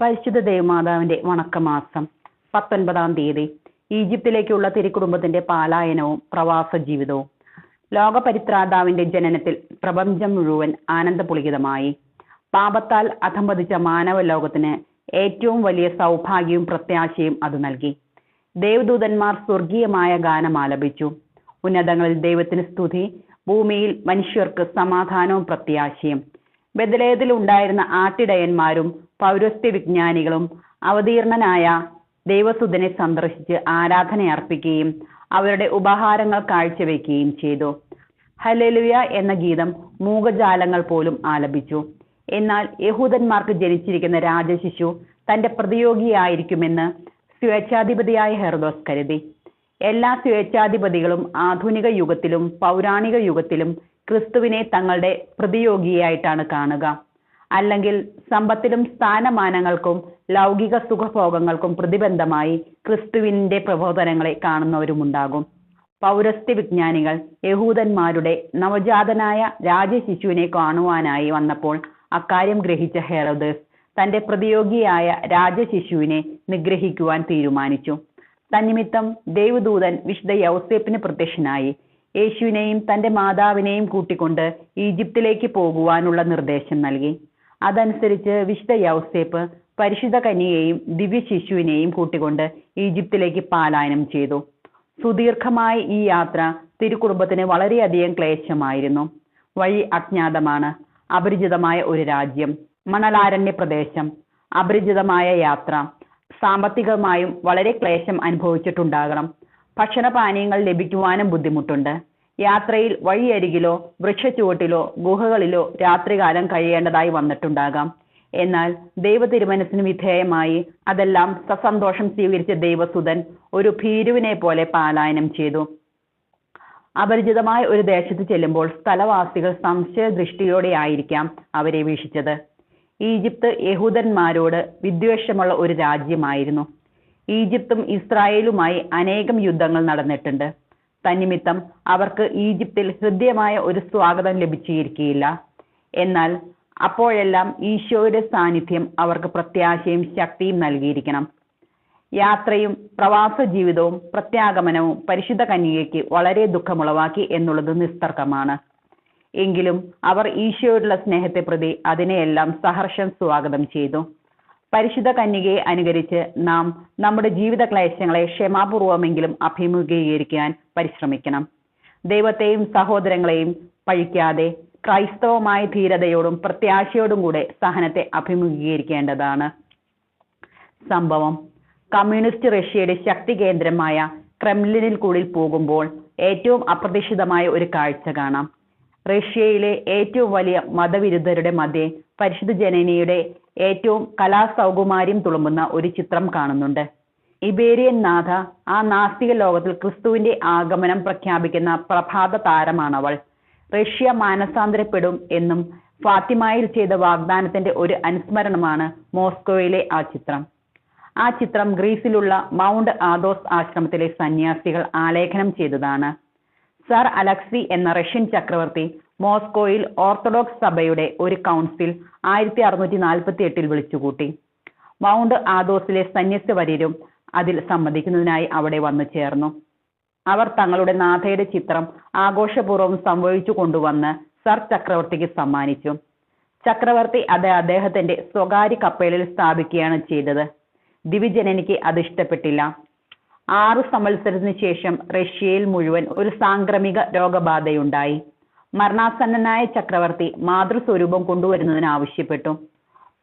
പരിശുദ്ധ ദേവമാതാവിന്റെ വണക്കമാസം പത്തൊൻപതാം തീയതി ഈജിപ്തിലേക്കുള്ള തിരുക്കുടുംബത്തിന്റെ പാലായനവും പ്രവാസ ജീവിതവും. ലോകപരിത്രാതാവിന്റെ ജനനത്തിൽ പ്രപഞ്ചം മുഴുവൻ ആനന്ദപുളികിതമായി പാപത്താൽ അധംപതിച്ച മാനവ ലോകത്തിന് ഏറ്റവും വലിയ സൗഭാഗ്യവും പ്രത്യാശയും അത് നൽകി. ദേവദൂതന്മാർ സ്വർഗീയമായ ഗാനം ആലപിച്ചു. ഉന്നതങ്ങളിൽ ദൈവത്തിന് സ്തുതി ഭൂമിയിൽ മനുഷ്യർക്ക് സമാധാനവും പ്രത്യാശയും ബദലേതിൽ ഉണ്ടായിരുന്ന ആട്ടിടയന്മാരും പൗരസ്ത്യ വിജ്ഞാനികളും അവതീർണനായ ദൈവസുതനെ സന്ദർശിച്ച് ആരാധന അർപ്പിക്കുകയും അവരുടെ ഉപഹാരങ്ങൾ കാഴ്ചവെക്കുകയും ചെയ്തു. ഹലലുയ എന്ന ഗീതം മൂകജാലങ്ങൾ പോലും ആലപിച്ചു. എന്നാൽ യഹൂദന്മാർക്ക് ജനിച്ചിരിക്കുന്ന രാജശിശു തന്റെ പ്രതിയോഗിയായിരിക്കുമെന്ന് സ്വേച്ഛാധിപതിയായ ഹെർദോസ് കരുതി. എല്ലാ സ്വേച്ഛാധിപതികളും ആധുനിക യുഗത്തിലും പൗരാണിക യുഗത്തിലും ക്രിസ്തുവിനെ തങ്ങളുടെ പ്രതിയോഗിയായിട്ടാണ് കാണുക. അല്ലെങ്കിൽ സമ്പത്തിലും സ്ഥാനമാനങ്ങൾക്കും ലൗകിക സുഖഭോഗങ്ങൾക്കും പ്രതിബന്ധമായി ക്രിസ്തുവിന്റെ പ്രബോധനങ്ങളെ കാണുന്നവരുമുണ്ടാകും. പൗരസ്ത്യ വിജ്ഞാനികൾ യഹൂദന്മാരുടെ നവജാതനായ രാജശിശുവിനെ കാണുവാനായി വന്നപ്പോൾ അക്കാര്യം ഗ്രഹിച്ച ഹെറോദസ് തന്റെ പ്രതിയോഗിയായ രാജശിശുവിനെ നിഗ്രഹിക്കുവാൻ തീരുമാനിച്ചു. തന്നിമിത്തം ദേവദൂതൻ വിശുദ്ധ യൗസേപ്പിന് പ്രത്യക്ഷനായി യേശുവിനെയും തന്റെ മാതാവിനെയും കൂട്ടിക്കൊണ്ട് ഈജിപ്തിലേക്ക് പോകുവാനുള്ള നിർദ്ദേശം നൽകി. അതനുസരിച്ച് വിശുദ്ധ യൗസേപ്പ് പരിശുദ്ധ കന്യയെയും ദിവ്യ ശിശുവിനെയും കൂട്ടിക്കൊണ്ട് ഈജിപ്തിലേക്ക് പാലായനം ചെയ്തു. സുദീർഘമായ ഈ യാത്ര തിരുക്കുടുംബത്തിന് വളരെയധികം ക്ലേശമായിരുന്നു. വഴി അജ്ഞാതമാണ്. അപരിചിതമായ ഒരു രാജ്യം. മണലാരണ്യ പ്രദേശം. അപരിചിതമായ യാത്ര. സാമ്പത്തികമായും വളരെ ക്ലേശം അനുഭവിച്ചിട്ടുണ്ടാകണം. ഭക്ഷണപാനീയങ്ങൾ ലഭിക്കുവാനും ബുദ്ധിമുട്ടുണ്ട്. യാത്രയിൽ വഴിയരികിലോ വൃക്ഷച്ചുവട്ടിലോ ഗുഹകളിലോ രാത്രികാലം കഴിയേണ്ടതായി വന്നിട്ടുണ്ടാകാം. എന്നാൽ ദൈവ തിരുമനസിന് വിധേയമായി അതെല്ലാം സസന്തോഷം സ്വീകരിച്ച ദൈവസുതൻ ഒരു ഭീരുവിനെ പോലെ പാലായനം ചെയ്തു. അപരിചിതമായ ഒരു ദേശത്ത് ചെല്ലുമ്പോൾ സ്ഥലവാസികൾ സംശയ ദൃഷ്ടിയോടെ ആയിരിക്കാം അവരെ വീക്ഷിച്ചത്. ഈജിപ്ത് യഹൂദന്മാരോട് വിദ്വേഷമുള്ള ഒരു രാജ്യമായിരുന്നു. ഈജിപ്തും ഇസ്രായേലുമായി അനേകം യുദ്ധങ്ങൾ നടന്നിട്ടുണ്ട്. തന്നിമിത്തം അവർക്ക് ഈജിപ്തിൽ ഹൃദ്യമായ ഒരു സ്വാഗതം ലഭിച്ചിരിക്കുകയില്ല എന്നാൽ അപ്പോഴെല്ലാം ഈശോയുടെ സാന്നിധ്യം അവർക്ക് പ്രത്യാശയും ശക്തിയും നൽകിയിരിക്കണം. യാത്രയും പ്രവാസ ജീവിതവും പ്രത്യാഗമനവും പരിശുദ്ധ കന്യകയ്ക്ക് വളരെ ദുഃഖമുളവാക്കി എന്നുള്ളത് നിസ്തർക്കമാണ്. എങ്കിലും അവർ ഈശോയുടെ സ്നേഹത്തെ പ്രതി അതിനെയെല്ലാം സഹർഷം സ്വാഗതം ചെയ്തു. പരിശുദ്ധ കന്യകയെ അനുകരിച്ച് നാം നമ്മുടെ ജീവിത ക്ലേശങ്ങളെ ക്ഷമാപൂർവമെങ്കിലും അഭിമുഖീകരിക്കാൻ പരിശ്രമിക്കണം. ദൈവത്തെയും സഹോദരങ്ങളെയും പഴിക്കാതെ ക്രൈസ്തവമായ ധീരതയോടും പ്രത്യാശയോടും കൂടെ സഹനത്തെ അഭിമുഖീകരിക്കേണ്ടതാണ്. സംഭവം കമ്മ്യൂണിസ്റ്റ് റഷ്യയുടെ ശക്തി കേന്ദ്രമായ ക്രെംലിനിൽ കൂടി പോകുമ്പോൾ ഏറ്റവും അപ്രതീക്ഷിതമായ ഒരു കാഴ്ച കാണാം. റഷ്യയിലെ ഏറ്റവും വലിയ മതവിരുദ്ധരുടെ മധ്യേ പരിശുദ്ധ ജനനിയുടെ ഏറ്റവും കലാസൗകുമാര്യം തുളുമ്പുന്ന ഒരു ചിത്രം കാണുന്നുണ്ട്. ഇബേരിയൻ നാഥ ആ നാസ്തിക ലോകത്തിൽ ക്രിസ്തുവിന്റെ ആഗമനം പ്രഖ്യാപിക്കുന്ന പ്രഭാത താരമാണവൾ. റഷ്യ മാനസാന്തരപ്പെടും എന്നും ഫാത്തിമായിൽ ചെയ്ത വാഗ്ദാനത്തിന്റെ ഒരു അനുസ്മരണമാണ് മോസ്കോയിലെ ആ ചിത്രം. ആ ചിത്രം ഗ്രീസിലുള്ള മൗണ്ട് ആദോസ് ആശ്രമത്തിലെ സന്യാസികൾ ആലേഖനം ചെയ്തതാണ്. സർ അലക്സി എന്ന റഷ്യൻ ചക്രവർത്തി മോസ്കോയിൽ ഓർത്തഡോക്സ് സഭയുടെ ഒരു കൗൺസിൽ ആയിരത്തി അറുന്നൂറ്റി നാൽപ്പത്തി എട്ടിൽ വിളിച്ചുകൂട്ടി. മൗണ്ട് ആദോസിലെ സന്യസ്തവര്യരും അതിൽ സംബന്ധിക്കുന്നതിനായി അവിടെ വന്നു ചേർന്നു. അവർ തങ്ങളുടെ നാഥയുടെ ചിത്രം ആഘോഷപൂർവം സംഭവിച്ചു കൊണ്ടുവന്ന് സർ ചക്രവർത്തിക്ക് സമ്മാനിച്ചു. ചക്രവർത്തി അത് അദ്ദേഹത്തിന്റെ സ്വകാര്യ കപ്പലിൽ സ്ഥാപിക്കുകയാണ് ചെയ്തത്. ദിവിജനനിക്ക് അത് ഇഷ്ടപ്പെട്ടില്ല ആറു സമ്മത്സരത്തിന് ശേഷം റഷ്യയിൽ മുഴുവൻ ഒരു സാംക്രമിക രോഗബാധയുണ്ടായി. മരണാസന്നനായ ചക്രവർത്തി മാതൃസ്വരൂപം കൊണ്ടുവരുന്നതിന് ആവശ്യപ്പെട്ടു.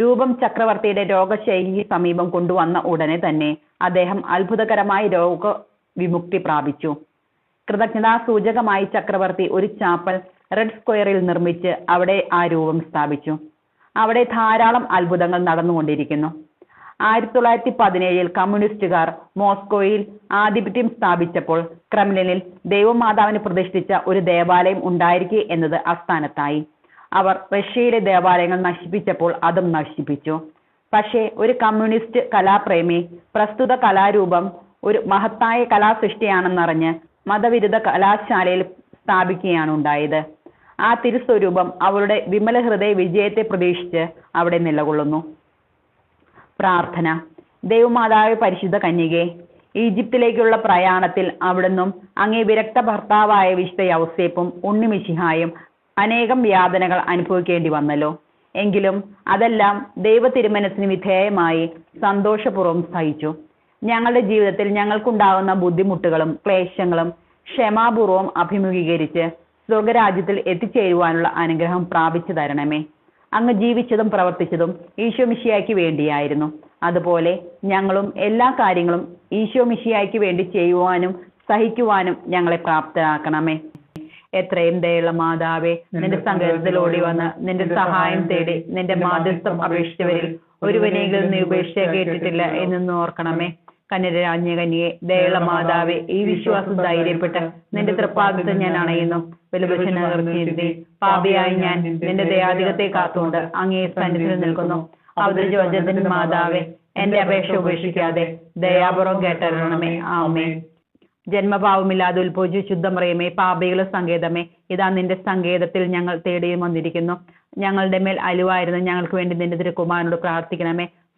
രൂപം ചക്രവർത്തിയുടെ രോഗശൈലിക്ക് സമീപം കൊണ്ടുവന്ന ഉടനെ തന്നെ അദ്ദേഹം അത്ഭുതകരമായ രോഗ വിമുക്തി പ്രാപിച്ചു. കൃതജ്ഞതാ സൂചകമായി ചക്രവർത്തി ഒരു ചാപ്പൽ റെഡ് സ്ക്വയറിൽ നിർമ്മിച്ച് അവിടെ ആ രൂപം സ്ഥാപിച്ചു. അവിടെ ധാരാളം അത്ഭുതങ്ങൾ നടന്നുകൊണ്ടിരിക്കുന്നു. ആയിരത്തി തൊള്ളായിരത്തി പതിനേഴിൽ കമ്മ്യൂണിസ്റ്റുകാർ മോസ്കോയിൽ ആധിപത്യം സ്ഥാപിച്ചപ്പോൾ ക്രെംലിനിൽ ദൈവമാതാവിന് പ്രതിഷ്ഠിച്ച ഒരു ദേവാലയം ഉണ്ടായിരിക്കെ എന്നത് അസ്ഥാനത്തായി അവർ റഷ്യയിലെ ദേവാലയങ്ങൾ നശിപ്പിച്ചപ്പോൾ അതും നശിപ്പിച്ചു. പക്ഷേ ഒരു കമ്മ്യൂണിസ്റ്റ് കലാപ്രേമി പ്രസ്തുത കലാരൂപം ഒരു മഹത്തായ കലാസൃഷ്ടിയാണെന്നറിഞ്ഞ് മതവിരുദ്ധ കലാശാലയിൽ സ്ഥാപിക്കുകയാണ് ഉണ്ടായത്. ആ തിരുസ്വരൂപം അവളുടെ വിമല ഹൃദയ വിജയത്തെ പ്രതീക്ഷിച്ച് അവിടെ നിലകൊള്ളുന്നു. പ്രാർത്ഥന. ദൈവമാതാവ് പരിശുദ്ധ കന്യകെ ഈജിപ്തിലേക്കുള്ള പ്രയാണത്തിൽ അവിടുന്നും അങ്ങേ വിരക്ത ഭർത്താവായ വിശുദ്ധ യൗസേപ്പും ഉണ്ണിമിശിഹായും അനേകം യാതനകൾ അനുഭവിക്കേണ്ടി വന്നല്ലോ. എങ്കിലും അതെല്ലാം ദൈവ തിരുമനസിന് വിധേയമായി സന്തോഷപൂർവം സഹിച്ചു. ഞങ്ങളുടെ ജീവിതത്തിൽ ഞങ്ങൾക്കുണ്ടാകുന്ന ബുദ്ധിമുട്ടുകളും ക്ലേശങ്ങളും ക്ഷമാപൂർവം അഭിമുഖീകരിച്ച് സ്വർഗരാജ്യത്തിൽ എത്തിച്ചേരുവാനുള്ള അനുഗ്രഹം പ്രാപിച്ചു തരണമേ. അങ്ങ് ജീവിച്ചതും പ്രവർത്തിച്ചതും ഈശോ മിശിയായ്ക്ക് വേണ്ടിയായിരുന്നു. അതുപോലെ ഞങ്ങളും എല്ലാ കാര്യങ്ങളും ഈശോ മിശിയായ്ക്ക് വേണ്ടി ചെയ്യുവാനും സഹിക്കുവാനും ഞങ്ങളെ പ്രാപ്തരാക്കണമേ. എത്രയും ദയുള്ള മാതാവേ നിന്റെ സങ്കേതത്തിൽ ഓടി വന്ന് നിന്റെ സഹായം തേടി നിന്റെ മാധ്യസ്ഥം അപേക്ഷിച്ചവരിൽ ഒരുവനെങ്കിലും നീ ഉപേക്ഷ കേട്ടിട്ടില്ല. എന്നൊന്ന് ഓർക്കണമേ. കന്യരാജ്ഞ കന്യയെ ദയുള്ള മാതാവേ ഈ വിശ്വാസം ധൈര്യപ്പെട്ട് നിന്റെ തൃപ്പാദത്തിൽ ഞാൻ അണയുന്നു വെലുപക്ഷനീർത്തി പാപിയായി ഞാൻ നിന്റെ ദയാധികത്തെ കാത്തുകൊണ്ട് അങ്ങേ സന്നിധിയിൽ നിൽക്കുന്നു. അവതരിച്ച വചനത്തിന്റെ മാതാവേ എന്റെ അപേക്ഷ ഉപേക്ഷിക്കാതെ ദയാപുറം കേട്ടരണമേ ആമേ ജന്മഭാവമില്ലാതെ ഉത്ഭവിച്ചു ശുദ്ധമറിയമേ പാപികളുടെ സങ്കേതമേ ഇതാ നിന്റെ സങ്കേതത്തിൽ ഞങ്ങൾ തേടിയും വന്നിരിക്കുന്നു. ഞങ്ങളുടെ മേൽ അലുവായിരുന്നു ഞങ്ങൾക്ക് വേണ്ടി നിന്റെ തിരുക്കുമാരനോട് പ്രാർത്ഥിക്കണമേ.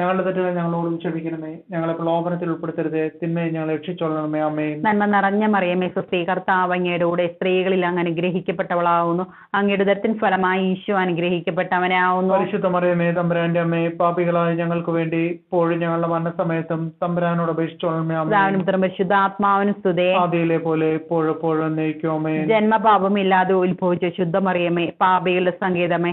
ഞങ്ങളുടെ തെറ്റുകൾ ഞങ്ങളോടും ക്ഷമിക്കണമേ. ഞങ്ങളെ പ്രലോഭനത്തിൽ ഉൾപ്പെടുത്തരുതേ. തിന്മയെ ഞങ്ങൾ രക്ഷിച്ചോളണമേ. അമ്മേ നന്മ നിറഞ്ഞ മറിയമേ സുസ്ഥി കർത്താവ് അങ്ങയുടെ കൂടെ സ്ത്രീകളിൽ അങ്ങ് അനുഗ്രഹിക്കപ്പെട്ടവളാവുന്നു അങ്ങയുടെ ദരത്തിൻ ഫലമായി ഈശോ അനുഗ്രഹിക്കപ്പെട്ടവനെ ആവുന്നു പരിശുദ്ധ മറിയമേ തമ്പുരാന്റെ അമ്മേ പാപികളായ ഞങ്ങൾക്ക് വേണ്ടി ഇപ്പോഴും ഞങ്ങളുടെ മരണസമയത്തും തമ്പുരാനോട് അപേക്ഷിച്ചോളണമേ. അമ്മേ പരിശുദ്ധ ആത്മാവിനും സ്തുതേ. ആദിയിലെ പോലെ ഇപ്പോഴും എപ്പോഴും എന്നേക്കും. അമ്മേ ജന്മപാപമില്ലാതെ ഉത്ഭവിച്ച ശുദ്ധ മറിയമേ പാപികളുടെ സങ്കേതമേ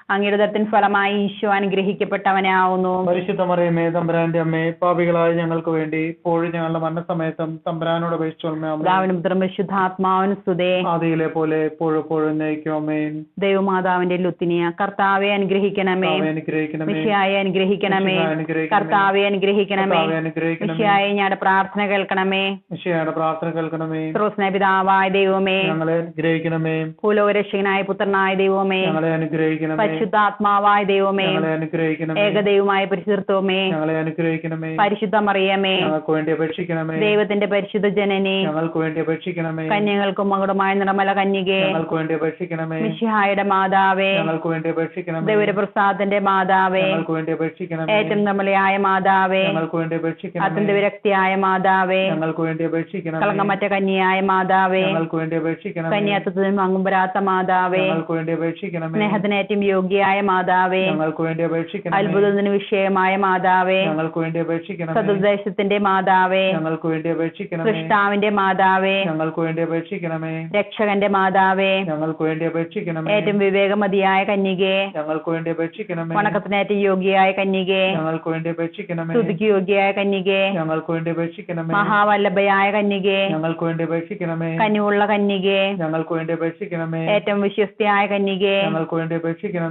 അങ്ങയുടെ ഫലമായി ഈശോ അനുഗ്രഹിക്കപ്പെട്ടവനാവുന്നു. പരിശുദ്ധ മറിയമേ തമ്പുരാന്റെ അമ്മേ പാപികളായ ഞങ്ങൾക്ക് വേണ്ടി ഇപ്പോഴും ഞങ്ങളുടെ മരണസമയത്തും തമ്പുരാനോട് അപേക്ഷിച്ചോളമേ അമ്മേ പിതാവിനും പുത്രനും പരിശുദ്ധാത്മാവിനും സ്തുതേ. ആദിയിലെ പോലെ എപ്പോഴും എപ്പോഴും നയിക്കുമേ ദൈവമാതാവിന്റെ ലുത്തിനിയ കർത്താവെ അനുഗ്രഹിക്കണമേ. അനുഗ്രഹിക്കണമേ. അനുഗ്രഹിക്കണമേ. കർത്താവെ അനുഗ്രഹിക്കണമേ. അനുഗ്രഹിക്കണമേ. ഞങ്ങളുടെ പ്രാർത്ഥന കേൾക്കണമേ. മിശിഹായുടെ പ്രാർത്ഥന കേൾക്കണമേ. പിതാവായ ദൈവമേ. ഞങ്ങളെ അനുഗ്രഹിക്കണമേ. ഭൂലോകരക്ഷകനായ പുത്രനായ ദൈവമേ. ഞങ്ങളെ അനുഗ്രഹിക്കണമേ. പരിശുദ്ധാത്മാവായ ദൈവമേ ഏകദൈവമായ പരിശുദ്ധത്വമേ അനുഗ്രഹിക്കണമേ. പരിശുദ്ധ മറിയമേ ഞങ്ങൾക്ക് വേണ്ടി അപേക്ഷിക്കണമേ. ദൈവത്തിന്റെ പരിശുദ്ധ ജനനി ഞങ്ങൾക്ക് വേണ്ടി അപേക്ഷിക്കണമേ. കന്യകൾക്കും മകുടമായ നിർമ്മല കന്യകെ ഞങ്ങൾക്ക് വേണ്ടി അപേക്ഷിക്കണമേ. മിശിഹായുടെ മാതാവേ ഞങ്ങൾക്ക് വേണ്ടി അപേക്ഷിക്കണമേ. ദൈവരപ്രസാദന്റെ മാതാവേ ഞങ്ങൾക്ക് വേണ്ടി അപേക്ഷിക്കണമേ. ഏറ്റവും നിർമ്മലയായ മാതാവേ ഞങ്ങൾക്ക് വേണ്ടി അപേക്ഷിക്കണമേ. അത്യന്ത വിരക്തിയായ മാതാവേ ഞങ്ങൾക്ക് വേണ്ടി അപേക്ഷിക്കണമേ. കളങ്കമറ്റ കന്യായ മാതാവേ ഞങ്ങൾക്ക് വേണ്ടി അപേക്ഷിക്കണമേ. കന്യാത്വത്തിൽ മങ്ങുമ്പരാത്ത മാതാവേ ഞങ്ങൾക്ക് വേണ്ടി അപേക്ഷിക്കണമേ. സ്നേഹത്തിനേറ്റവും യോഗ്യയായ മാതാവേ ഞങ്ങൾക്ക് വേണ്ടി അപേക്ഷിക്കണമേ അത്ഭുതത്തിന് വിഷയമായ മാതാവേ ഞങ്ങൾക്ക് വേണ്ടി അപേക്ഷിക്കണമേ സതുദ്ദേശത്തിന്റെ മാതാവേ ഞങ്ങൾക്ക് വേണ്ടി അപേക്ഷിക്കണമേ സൃഷ്ടാവിന്റെ മാതാവേ ഞങ്ങൾക്ക് വേണ്ടി അപേക്ഷിക്കണമേ രക്ഷകന്റെ മാതാവേ ഞങ്ങൾക്ക് വേണ്ടി അപേക്ഷിക്കണമേ ഏറ്റവും വിവേകമതിയായ കന്യകെ ഞങ്ങൾക്ക് വേണ്ടി അപേക്ഷിക്കണമേ വണക്കത്തിനേറ്റവും യോഗ്യയായ കന്യകെ ഞങ്ങൾക്ക് വേണ്ടി അപേക്ഷിക്കണമേ സ്തുതിക്ക് യോഗ്യയായ കന്യകെ ഞങ്ങൾക്ക് വേണ്ടി അപേക്ഷിക്കണമേ മഹാവല്ലഭയായ കന്യകെ ഞങ്ങൾക്ക് വേണ്ടി അപേക്ഷിക്കണമേ കനിവുള്ള കന്യകെ ഞങ്ങൾക്ക് വേണ്ടി അപേക്ഷിക്കണമേ ഏറ്റവും വിശ്വസ്തയായ കന്യകെ ഞങ്ങൾക്ക് വേണ്ടി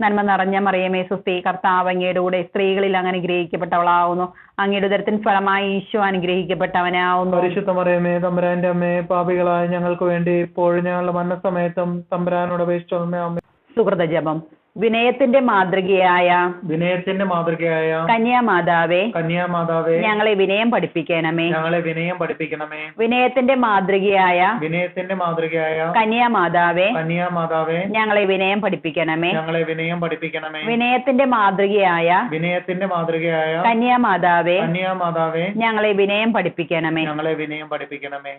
നന്മ നിറഞ്ഞ മറിയമേ സുസ്തി കർത്താവ് അങ്ങയുടെ കൂടെ സ്ത്രീകളിൽ അങ്ങനെ ഗ്രഹിക്കപ്പെട്ടവളാവുന്നു. അങ്ങയുടെ ഉദരത്തിൻ ഫലമായി ഈശോ അനുഗ്രഹിക്കപ്പെട്ടവനാവുന്നു. പരിശുദ്ധ മറിയമേ തമ്പുരാന്റെ അമ്മയെ പാപികളായ ഞങ്ങൾക്ക് വേണ്ടി ഇപ്പോഴും ഞങ്ങളുടെ മരണസമയത്തും തമ്പുരാനോട് അപേക്ഷിച്ചു സുഹൃത ജപം വിനയത്തിന്റെ മാതൃകയായ വിനയത്തിന്റെ മാതൃകയായ കന്യാമാതാവേ കന്യാമാതാവേ ഞങ്ങളെ വിനയം പഠിപ്പിക്കണമേ. ഞങ്ങളെ വിനയം പഠിപ്പിക്കണമേ. വിനയത്തിന്റെ മാതൃകയായ വിനയത്തിന്റെ മാതൃകയായ കന്യാമാതാവേ കന്യാമാതാവേ ഞങ്ങളെ വിനയം പഠിപ്പിക്കണമേ. ഞങ്ങളെ വിനയം പഠിപ്പിക്കണമേ. വിനയത്തിന്റെ മാതൃകയായ വിനയത്തിന്റെ മാതൃകയായ കന്യാമാതാവേ കന്യാമാതാവേ ഞങ്ങളെ വിനയം പഠിപ്പിക്കണമേ. ഞങ്ങളെ വിനയം പഠിപ്പിക്കണമേ.